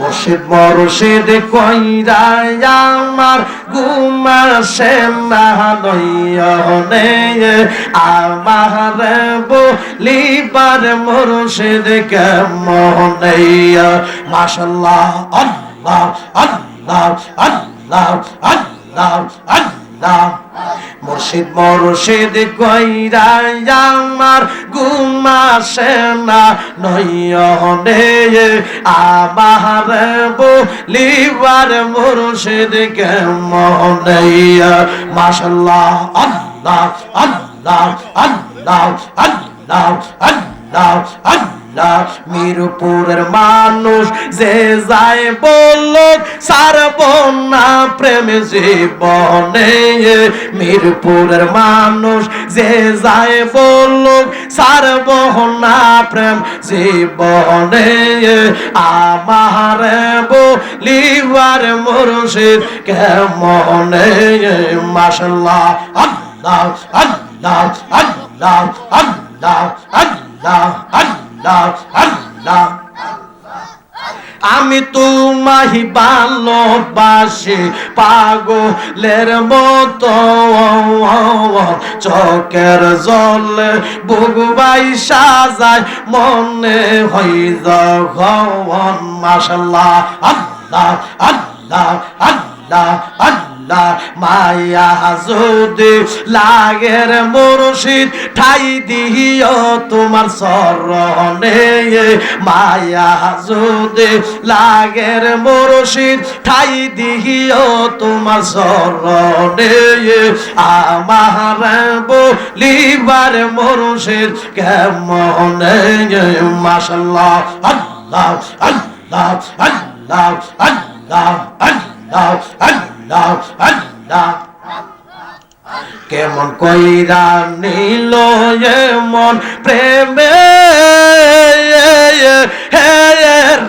মুর্শিদ মরশিদ কইরাই আমার ঘুমাসে না নয়নে আমার বলিবার কে কেমনে মাশাল্লাহ, আল্লাহ আল্লাহ আল্লাহ আল্লাহ আল্লাহ। মুর্শিদ মুর্শিদ কইরাই আমার ঘুমাসে না। নয়নে আমার বলিবার মুর্শিদ কেমনে? মাশাল্লাহ আল্লাহ আল্লাহ আল্লাহ আল্লাহ আল্লাহ আল্লাহ মিরপুরের মানুষ যে যায় বলল সারব না প্রেম জীবনে। মিরপুরের মানুষ যে যায় বলল সারব না প্রেম জীবনে। আমার বলিবার মুর্শিদ কেমনে? মাশাল্লাহ, আল্লাহ আল্লাহ আল্লাহ আল্লাহ আল্লাহ আল্লাহ। আল্লাহ আমি তোমাহি ভালোবাসি পাগলের মতো। চোখের জলে বুগবাই সাজায় মনে হই যখন মাশাল্লাহ, আল্লাহ আল্লাহ আল্লাহ। আল্লাহ আল্লাহ, মায়া যদি লাগের মুর্শিদ, ঠাই দিও তোমার সরণে মায়া যদি লাগের মুর্শিদ, ঠাই দিও তোমার সরণে আমার বলিবার মুর্শিদ কেমনে? মাশাল্লাহ, আল্লাহ আল্লাহ আল্লাহ আল্লাহ আল্লাহ। আল্লাহ আল্লাহ কেমন কইরা নিল এমন প্রেমে?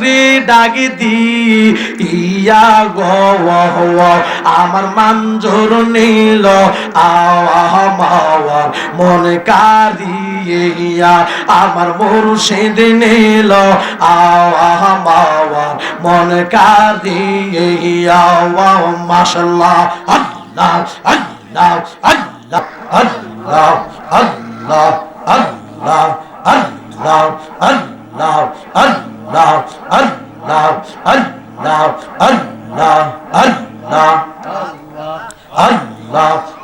রি ডাকি দি, ইয়া আমার মাঞ্জুর নিল আমার মন কারিয়া আমার মুর্শিদ নিল আমার মন কারিয়া মাশাল্লাহ আল্লাহ আল্লাহ আল্লাহ আল্লাহ আল্লাহ আল্লাহ আল্লাহ আল্লাহ আল্লাহ আল্লাহ আল্লাহ আল্লাহ আল্লাহ আল্লাহ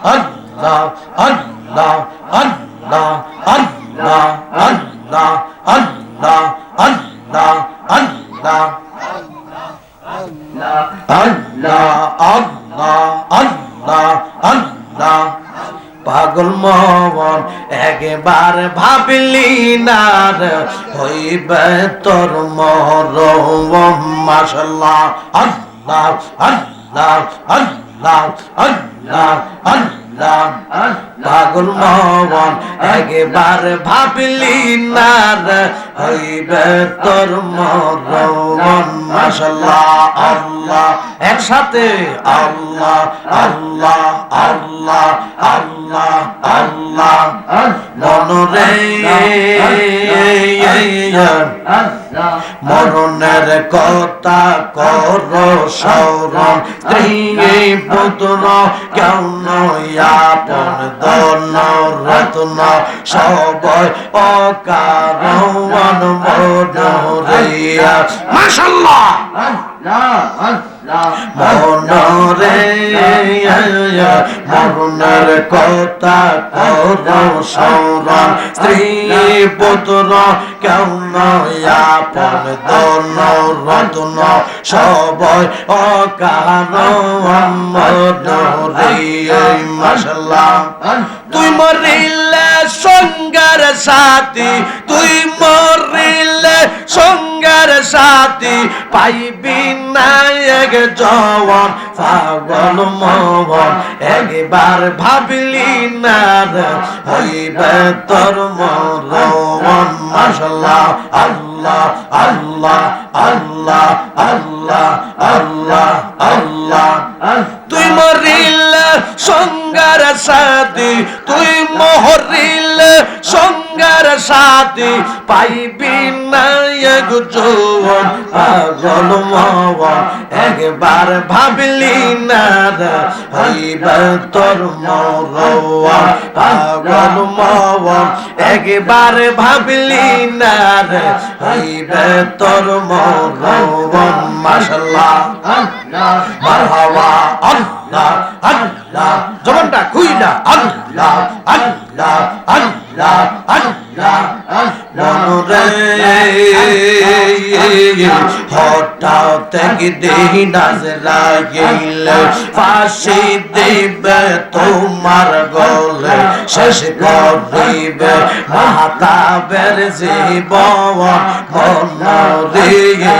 আল্লাহ আল্লাহ আল্লাহ আল্লাহ আল্লাহ আল্লাহ আল্লাহ আল্লাহ আল্লাহ আল্লাহ আল্লাহ আল্লাহ পাগল মন একবার ভাবলি না হইবে তোর মর মাসাল্লাহ আল্লাহ আল্লাহ আল্লাহ আল্লাহ আল্লাহ পাগল মন একবার ভাবলি না রে, হইবে তোর মর মাসাল্লাহ আল্লাহ একসাথে আল্লাহ আল্লাহ আল্লাহ আল্লাহ আল্লাহ। মনরে মরণের কথা কর সৌরণ স্ত্রী পুতন কেমন আপন দন রত্ন সবই অকারণ মনোরিয়া মাশাল্লাহ মনরে মরণের কথা কর স্মরণ স্ত্রী পুত্র কেমন আপন দন রত্ন সবই অকারণ মাশাল্লাহ তুই মরিলে সঙ্গার সাথী, তুই মরিলে সঙ্গার সাথী, পাইবি না এক জওয়ান পাগল মোহন একবার ভাবলি না হইবে তোর মরণ মাশাল্লাহ আল্লাহ। আল্লাহ আল্লাহ আল্লাহ আল্লাহ আল্লাহ তুই মরিলে, সঙ্গার সাথী, তুই মহরিলে সঙ্গ সঙ্গের সাথী পাইবি না যৌবন, পাগল মন একবার ভাবলি না হইবে তোর মরওয়া পাগল মন একবার ভাবলি না হইবে তোর মরওয়া মাশাআল্লাহ। মারহাবা। আল্লাহ আল্লাহ জবানটা খুইলা, আল্লাহ আল্লাহ আল্লাহ আল্লাহ হঠাৎ দেহি নাজরা গেল ফাঁসি দিবে তোমার গলে, শেষ করিবে মাতাবের জীবন মনরে মশলা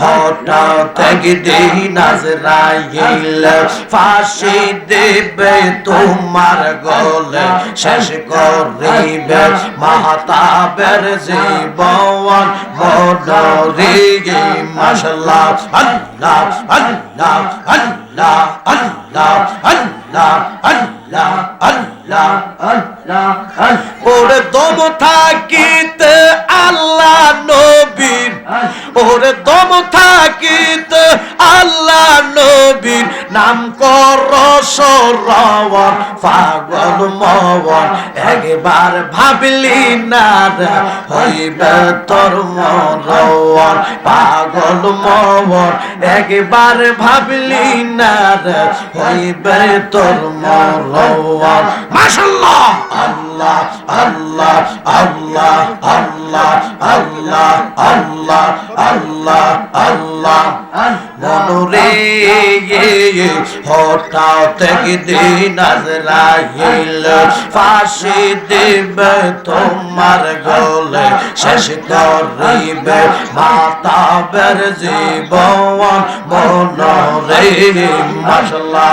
হঠাৎ দেহি নাজরাইল ফাঁসি দেবে তোমার গলে শেষ করিবে মাতাবের জীবন মনরে মাশাল্লাহ আল্লাহ আল্লাহ আল্লাহ আল্লাহ আল্লাহ আল্লাহ আল্লাহ আল্লাহ ওরে দম থাকিতে আল্লাহ নবীর ওরে দম থাকিতে আল্লাহ নবীর নাম কর সরবর পাগল মবন একবার ভাবলি না হইবে তোর মরওয়ার। পাগল মবন একবার ভাবলি না রে হইবে তোর মরওয়ার মাশাআল্লাহ আল্লাহ আল্লাহ আল্লাহ আল্লাহ আল্লাহ আল্লাহ আল্লাহ আল্লাহ মনুরে হঠাৎ দিন আজরাইল ফাঁসি দিবে তোমার গলে শেষ করিবে মাতাবের জীবন মনরে মশলা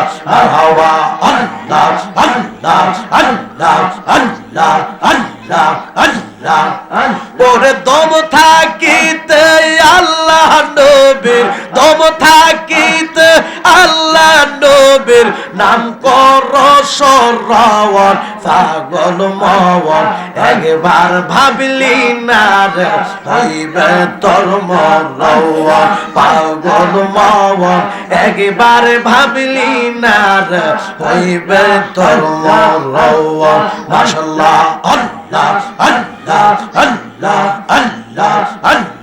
হাওয়া আল্লাহ আল্লাহ আল্লাহ আল্লাহ আল্লাহ আল্লাহ। ওরে দম থাকিতে আল্লাহ নবীর, দম থাকিতে আল্লাহ নবীর নাম কর সরাওয়ার পাগল মওয়ার একবার ভাবলি না রে, হইবে তোর মরওয়া পাগল মওয়ার একবার ভাবলি না রে, হইবে তোর মরওয়া মাশাআল্লাহ আল্লাহ আল্লাহ আল্লাহ আল্লাহ আল্লাহ।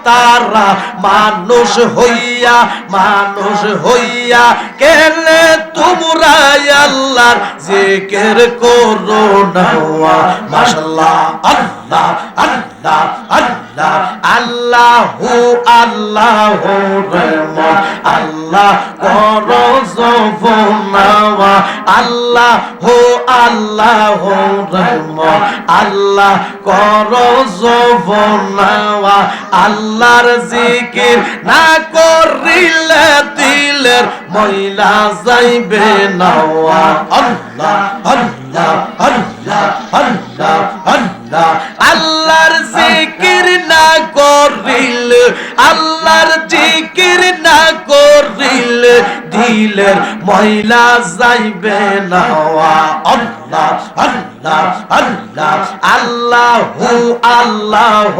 তারা মানুষ হইয়া মানুষ হইয়া কেলে তোমরা আল্লাহর জিকির করো না। মাশাআল্লাহ, আল্লাহ আল্লাহ আল্লাহ, আল্লাহু, আল্লাহ রহমান। আল্লাহ করো জফনাওয়া আল্লাহ আল্লাহ রহমান। আল্লাহ করো জফনাওয়া আল্লাহর জিকির না করিলে দিলের মহিলা যাইবে না। আল্লাহ আল্লাহ আল্লাহ আল্লাহ আল্লাহ। আল্লাহর জিকির না করিলে আল্লাহর দিলের ময়লা যাইবে না। আল্লাহ আল্লাহ আল্লাহ, আল্লাহু, আল্লাহ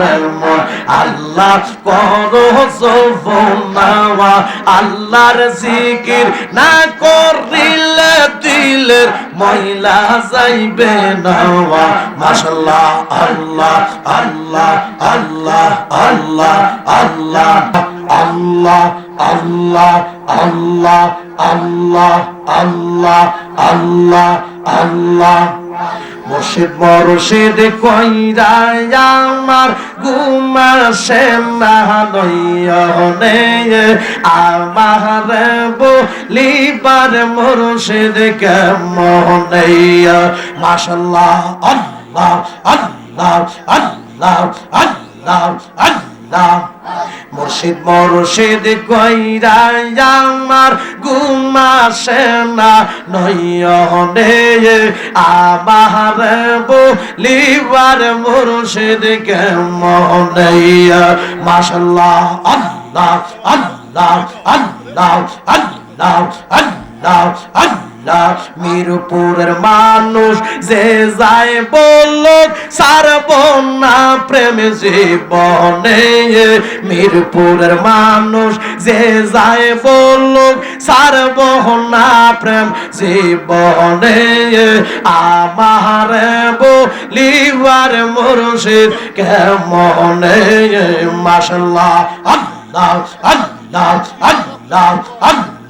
রহমান আল্লাহ করো সফনাওয়া আল্লাহর জিকির না করিলে দিলের ময়লা যাইবে না। মাশাআল্লাহ, আল্লাহ আল্লাহ আল্লাহ আল্লাহ আল্লাহ আল্লাহ আল্লাহ আল্লাহ আল্লাহ আল্লাহ আল্লাহ আল্লাহ। মুর্শিদ মরশিদ কইরা আমার ঘুমাসে না নয়নে আমার বলিবার মুর্শিদ কেমনে মাশাল্লাহ, আল্লাহ আল্লাহ আল্লাহ আল্লাহ আল্লাহ। মুর্শিদ মুর্শিদ কইরা আমার ঘুমাসে না। নয়নে আমার বলিবার মুর্শিদ কেমনে? মাশাল্লাহ, আল্লাহ আল্লাহ আল্লাহ আল্লাহ আল্লাহ। আল্লাহ মিরপুরের মানুষ যে যায় বলল সারব না প্রেম জীবনে। মিরপুরের মানুষ যে যায় বলল সারব না প্রেম জীবনে। আমার বলিবার মুর্শিদ কেমনে? মাশাল্লাহ, আল্লাহ আল্লাহ আল্লাহ আল্লাহ।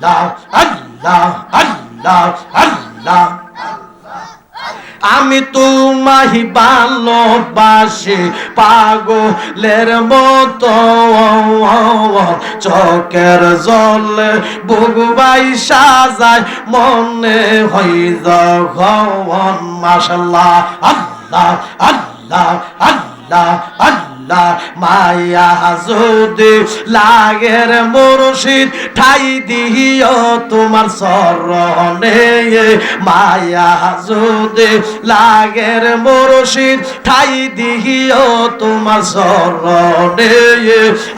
আল্লাহ আল্লাহ আল্লাহ আমি তোমাহি ভালোবাসি পাগলের মতো। চোখের জলে বুগবাই সাজায় মনে হই যখন মাশাল্লাহ, আল্লাহ আল্লাহ আল্লাহ। আল্লাহ মায়া যদি লাগের মুর্শিদ, ঠাই দিও তোমার সরণে মায়া যদি লাগের মুর্শিদ, ঠাই দিও তোমার সরণে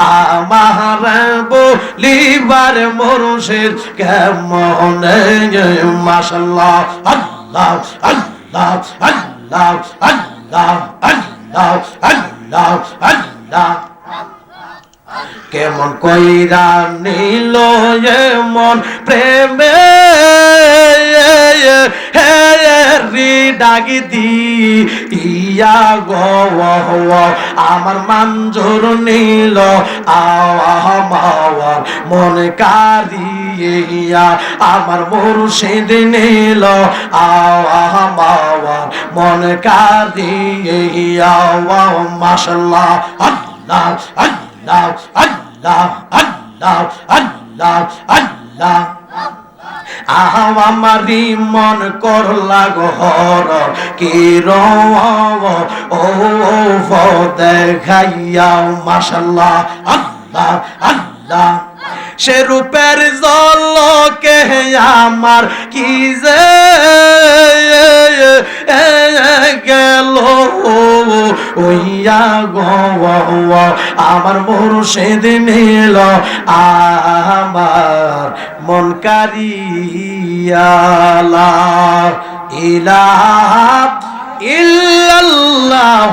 আমার বলিবার মুর্শিদ কেমনে? মাশাল্লাহ আল্লাহ আল্লাহ আল্লাহ আল্লাহ আল্লাহ। আল্লাহ আল্লাহ কেমন কইরা নিল এমন প্রেমে? রি ডাকি দি। ইয়া গো আমার মাঞ্জুর নিল। আমার মন কারিয়া আমার মুর্শিদ নিল। আমার মন কারিয়া মাশাল্লাহ, আল্লাহ আল্লাহ আল্লাহ আল্লাহ আল্লাহ আল্লাহ। আহা আমারি মন করলা গহর কি ও দেখাইয়া মাশাল্লাহ, আল্লাহ আল্লাহ। সে রূপের জলকে আমার কি যে গেল? ওইয়া গো আমার মুর্শিদ নিল, আমার মন কারিয়ালা ইলাহা ইল্লাল্লাহ।